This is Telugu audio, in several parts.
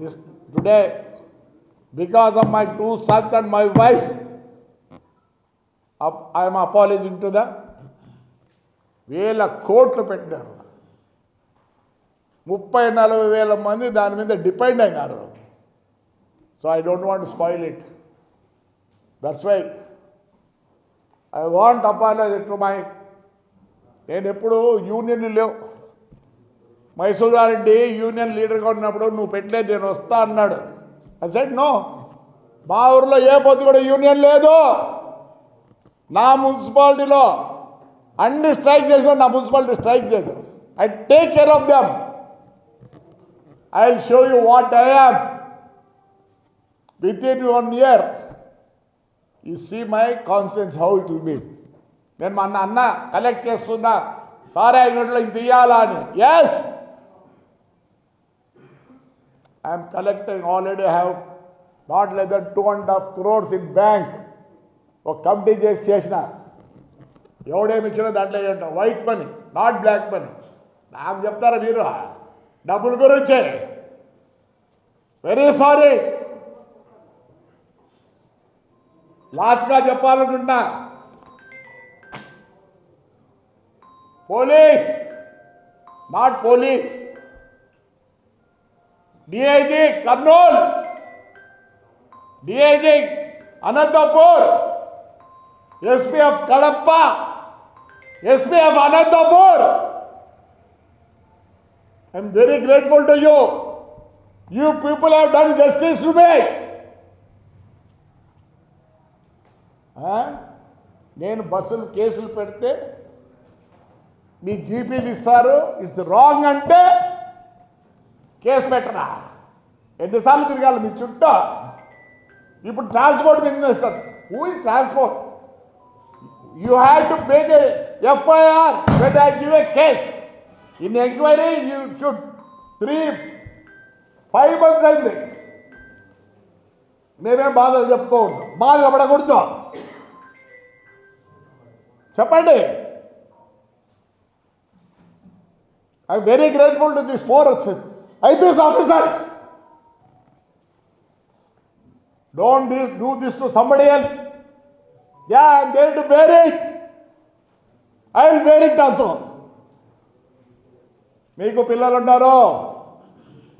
This today, because of my two sons and my wife, up- I am apologizing to them. వేల కోట్లు పెట్టినారు. ముప్పై నలభై వేల మంది దాని మీద డిపెండ్ అయినారు. So I don't want spoil it that's why I want apology to my నేను ఎప్పుడు యూనియన్ లేవు. మైసూరారెడ్డి యూనియన్ లీడర్గా ఉన్నప్పుడు నువ్వు పెట్టలేదు నేను వస్తా అన్నాడు. ఐ సెడ్ నో మా ఊర్లో ఏ పొద్దు కూడా యూనియన్ లేదు. నా మున్సిపాలిటీలో అన్ని స్ట్రైక్ చేసిన నా మున్సిపాలిటీ స్ట్రైక్ చేయదు. I take care of them I will show you what I am with in one year you see my confidence how it will be నేను మా అన్న అన్న కలెక్ట్ చేస్తున్నా. సారే ఐదు ఇంత ఇయ్యాలా అని. Yes I'm collecting already have not less than two and half crores in bank ఒక కమిటీ చేసి చేసిన. ఎవడేమి ఇచ్చినా దాంట్లో ఏంటో? White money not black money నాకు చెప్తారా మీరు? డబ్బుల గురించి. వెరీ సారీ లాస్ట్గా చెప్పాలనుకుంటున్నా. Police not police DIG Kurnool DIG Anantapur SPF Kadapa SPF Anantapur. I'm very grateful to you you people have done justice to me నేను బస్సులు కేసులు పెడితే మీ జీపీలు ఇస్తారు. ఇట్స్ రాంగ్ అంటే కేసు పెట్టరా? ఎన్నిసార్లు తిరగాలి మీ చుట్టూ? ఇప్పుడు ట్రాన్స్పోర్ట్ మీద ఇస్తారు who is transport you have to make FIR when I give a case in enquiry you should three five months అయింది. మేమేం బాధలు చెప్పుకోకూడదు. బాధలు పడకూడదు. చెప్పండి. I very grateful to this four వచ్చింది IPS officers don't do this to somebody else ya I'm there to bear it I will bear it also మీకు పిల్లలు ఉన్నారు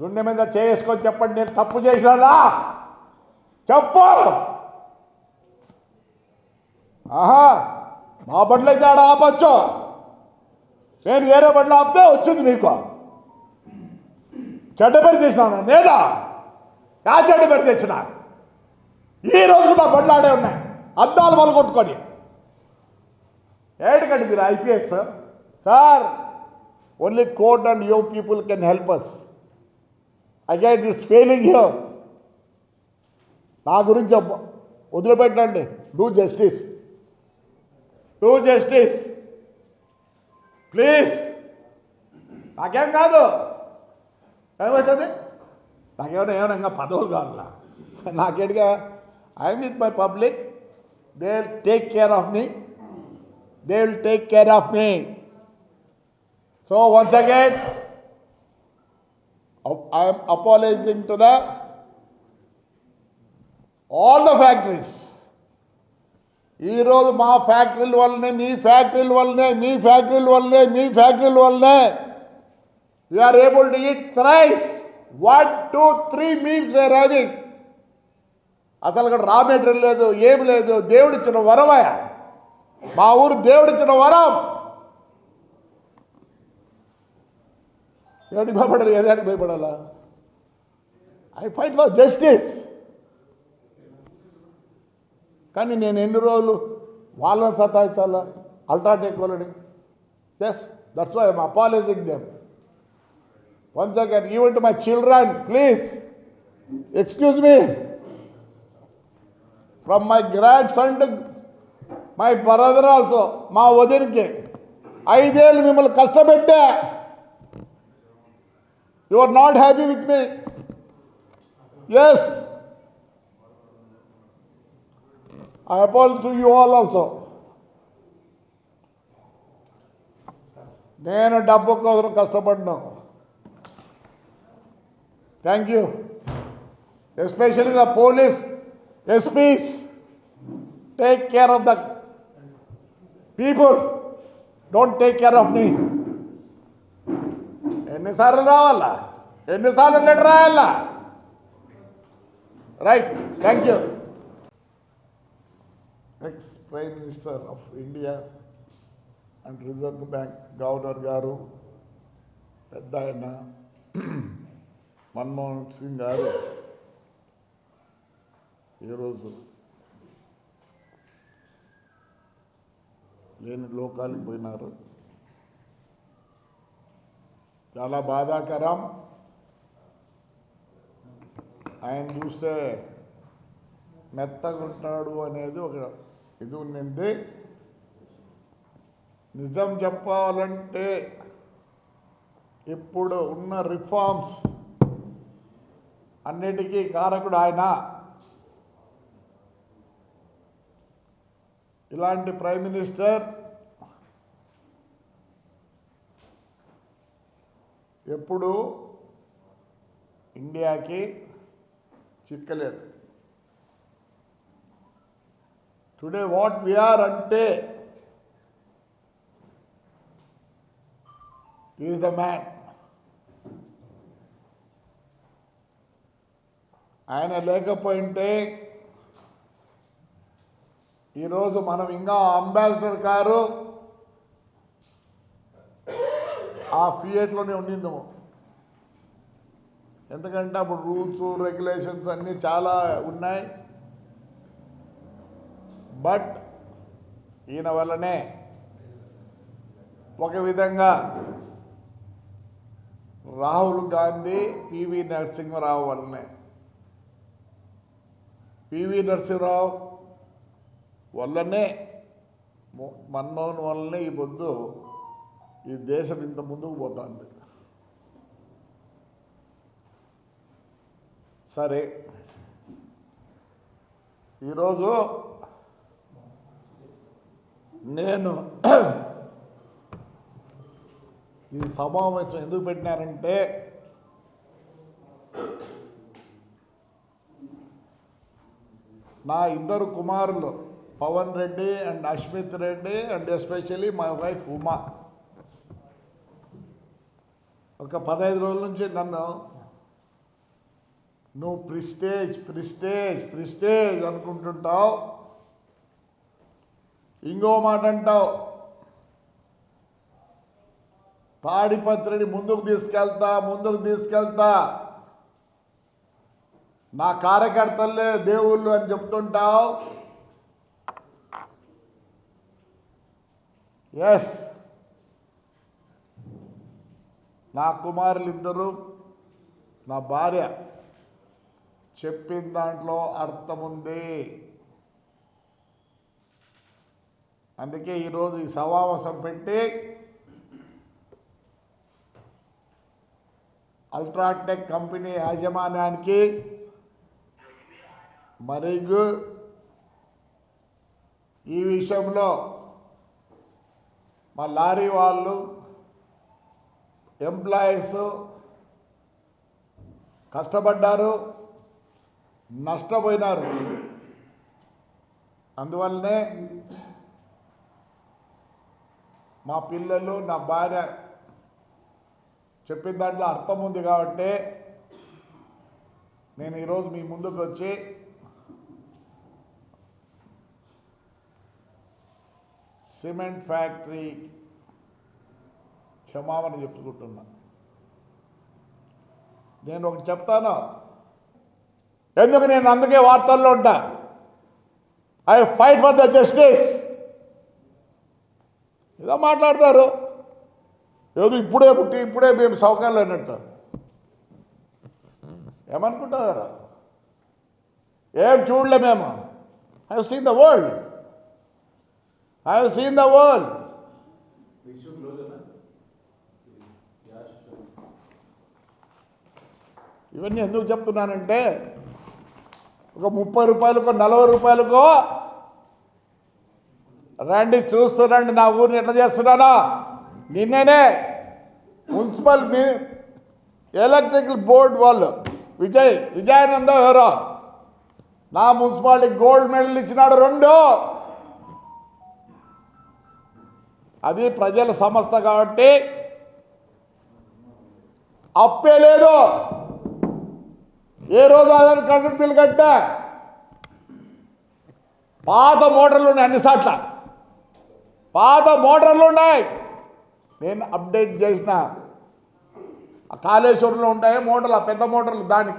గుండె మీద చేసుకొని చెప్పండి నేను తప్పు చేసినా చెప్పు ఆహా మా బండ్లు అయితే ఆడ ఆపచ్చు నేను వేరే బండ్లు ఆపితే వచ్చింది మీకు చెడ్డ పేరు తెచ్చినా నేనా యా చెడ్డ పేరు తెచ్చిన? ఈ రోజు నా బండ్లు ఆడే ఉన్నాయి. అద్దాలు వాళ్ళు కొట్టుకొని ఏంటండి మీరు IPS sir? Sir only court and your people can help us again it's failing you నా గురించి వదిలిపెట్టండి. Do justice do justice please నాకేం కాదు. ఏమవుతుంది నాకేమైనా ఏమైనా ఇంకా పదవులు కావాలా నాకేంటిగా I'm with my public they will take care of me they will take care of me so once again I'm apologizing to the all the factories ఈరోజు మా ఫ్యాక్టరీల వల్లనే మీ ఫ్యాక్టరీల వల్లనే మీ ఫ్యాక్టరీల వల్లనే మీ ఫ్యాక్టరీల వల్లనే we are able to eat thrice one two three meals where having అసలు ఇక్కడ రా మెటీరియల్ లేదు ఏమి లేదు. దేవుడిచ్చిన వరమయ మా ఊరు దేవుడిచ్చిన వరం. ఏడికి భయపడాలి ఏదాడికి భయపడాలా? ఐ ఫైట్ ఫర్ జస్టిస్ కానీ నేను ఎన్ని రోజులు వాళ్ళని సతాయించాలా? అల్ట్రాటెక్ వాళ్ళని. Yes that's why I'm apologizing them once again even to my children please excuse me from my grand son to my brother also మా వదినికి. ఐదేళ్ళు మిమ్మల్ని కష్టపెట్టా. You are not happy with me yes I apologize to you all also నేను డబ్బు కోసం కష్టపడ్ను thank you especially the police SPs take care of the people don't take care of me ఎన్నిసార్లు రావాలా ఎన్నిసార్లు letter రాయాలా right thank you ex prime minister of India and Reserve Bank governor గారు పెద్ద ఆయన మన్మోహన్ సింగ్ గారు ఈరోజు లేని లోకాలకు పోయినారు. చాలా బాధాకరం. ఆయన చూస్తే మెత్తగుంటాడు అనేది ఒక ఇది ఉండింది నిజం చెప్పాలంటే ఇప్పుడు ఉన్న రిఫార్మ్స్ అన్నిటికీ కారకుడు ఆయన. ఇలాంటి ప్రైమ్ మినిస్టర్ ఎప్పుడు ఇండియాకి చిక్కలేదు. టుడే వాట్ వీఆర్ అంటే ఈజ్ ద మ్యాన్. ఆయన లేకపోయింటే ఈరోజు మనం ఇంకా అంబాసిడర్ కారు ఆ ఫియేట్లోనే ఉండిందము. ఎందుకంటే అప్పుడు రూల్స్ రెగ్యులేషన్స్ అన్నీ చాలా ఉన్నాయి. బట్ ఈయన వల్లనే ఒక విధంగా రాహుల్ గాంధీ పివి నరసింహరావు వల్లనే పివి నరసింహరావు వల్లనే మన్మోహన్ వల్లనే ఈ పొద్దు ఈ దేశం ఇంత ముందుకు పోతుంది. సరే. ఈరోజు నేను ఈ సమావేశం ఎందుకు పెట్టినారంటే నా ఇద్దరు కుమారులు Pavan Reddy and Ashmit Reddy and especially my wife Uma. ఒక పదహైదు రోజుల నుంచి నన్ను నువ్వు ప్రిస్టేజ్ ప్రిస్టేజ్ ప్రిస్టేజ్ అనుకుంటుంటావు. ఇంకో మాట అంటావు తాడిపత్రిని ముందుకు తీసుకెళ్తా ముందుకు తీసుకెళ్తా. నా కార్యకర్తలే దేవుళ్ళు అని చెప్తుంటావు. ఎస్ నా కుమారులు ఇద్దరు నా భార్య చెప్పిన దాంట్లో అర్థం ఉంది. అందుకే ఈరోజు ఈ సమావేశం పెట్టి అల్ట్రాటెక్ కంపెనీ యాజమాన్యానికి మరియు ఈ విషయంలో మా లారీ వాళ్ళు ఎంప్లాయీస్ కష్టపడ్డారు నష్టపోయినారు. అందువల్లనే మా పిల్లలు నా భార్య చెప్పిన దాంట్లో అర్థం ఉంది కాబట్టి నేను ఈరోజు మీ ముందుకు వచ్చి సిమెంట్ ఫ్యాక్టరీ క్షమాపణ చెప్పుకుంటున్నా. నేను ఒకటి చెప్తాను. ఎందుకు నేను అందుకే వార్తల్లో ఉంటా? I fight for the justice. ఏదో మాట్లాడతారు. ఏదో ఇప్పుడే పుట్టి ఇప్పుడే మేము సౌకర్యాలు అన్నట్టు ఏమనుకుంటారు? ఏం చూడలే మేము. I seen the world I have seen the world. ఇవన్నీ ఎందుకు చెప్తున్నానంటే ఒక ముప్పై రూపాయలకో నలభై రూపాయలకో రండి చూస్తురండి నా ఊరిని ఎట్లా చేస్తున్నానా నిన్ననే మున్సిపల్ మీ ఎలక్ట్రికల్ బోర్డ్ వాళ్ళు విజయ్ విజయానంద ఎవరో నా మున్సిపాలిటీ గోల్డ్ మెడల్ ఇచ్చినాడు రెండు అది ప్రజల సంస్థ కాబట్టి అప్పే లేదు. ఏ రోజు ఆధార్ కరెంట్ బిల్ కట్టా పాత మోటార్లు ఉన్నాయి అన్ని సాట్ల. పాత మోటార్లు ఉన్నాయి. నేను అప్డేట్ చేసిన ఆ కాళేశ్వరంలో ఉంటాయి మోటార్లు ఆ పెద్ద మోటార్లు దానికి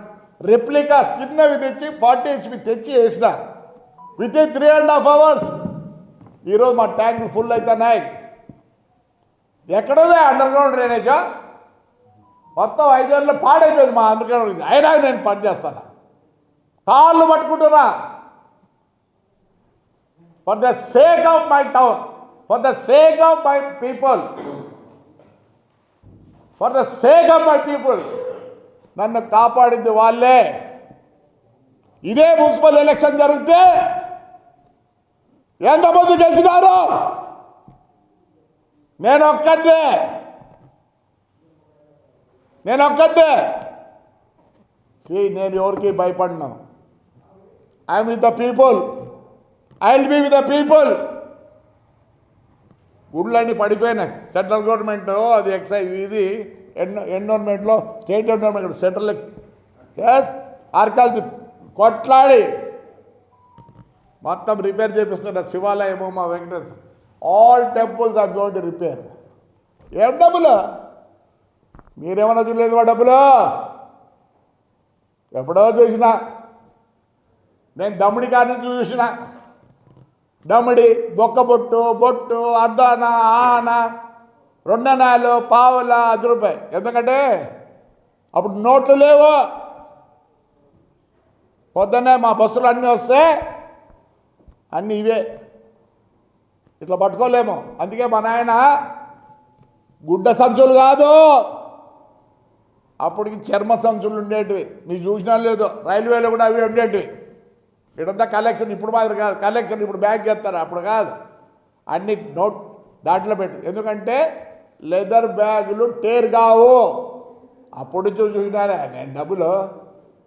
రెప్లికా చిన్నవి తెచ్చి ఫార్టీ హెచ్పి తెచ్చి వేసిన. With in three and half hours. ఈరోజు మా ట్యాంకులు ఫుల్ అవుతున్నాయి ఎక్కడోదే? అండర్ గ్రౌండ్ డ్రైనేజా మొత్తం ఐదేళ్ళు పాడైపోయింది మా అండర్ గ్రౌండ్ అయినా నేను పని చేస్తాను? కాళ్ళు పట్టుకుంటున్నా. For the sake of my town for the sake of my people for the sake of my people నన్ను కాపాడింది వాళ్ళే. ఇదే మున్సిపల్ ఎలక్షన్ జరిగితే ఎంతమంది గెలిచినారు? నేను ఒక్కటే నేను ఒక్కటే సి నేను ఎవరికి భయపడినా. I'm with the people. I will be with the people. గుళ్ళన్నీ పడిపోయినాయి. సెంట్రల్ గవర్నమెంట్ అది ఎక్సైజ్ ఇది ఎన్వైర్న్మెంట్లో స్టేట్ ఎన్వైర్న్మెంట్ సెంట్రల్ ఆర్కాలజీ కొట్లాడి. మొత్తం రిపేర్ చేపిస్తున్న శివాలయము మా Venkateswara. All temples are going to repair ఏం డబ్బులు? మీరేమన్నా చూడలేదు మా డబ్బులు? ఎప్పుడో చూసిన. నేను దమ్ముడి కాడి నుంచి చూసిన. దమ్ముడి బొక్క బొట్టు బొట్టు అర్ధాన ఆన రెండనాలు పావుల అది రూపాయి. ఎందుకంటే అప్పుడు నోట్లు లేవు. పొద్దున్నే మా బస్సులు అన్నీ వస్తే అన్నీ ఇవే. ఇట్లా పట్టుకోలేము. అందుకే మా నాయన గుడ్డ సంచులు కాదు. అప్పటికి చర్మ సంచులు ఉండేటివి. మీరు చూసినా లేదు. రైల్వేలో కూడా అవి ఉండేటివి. ఇడంతా కలెక్షన్. ఇప్పుడు మాదిరి కాదు. కలెక్షన్ ఇప్పుడు బ్యాగ్ చేస్తారు. అప్పుడు కాదు. అన్ని నోట్ దాంట్లో పెట్టి. ఎందుకంటే లెదర్ బ్యాగులు టేర్ కావు. అప్పుడు చూసి చూసినారా. నేను డబ్బులు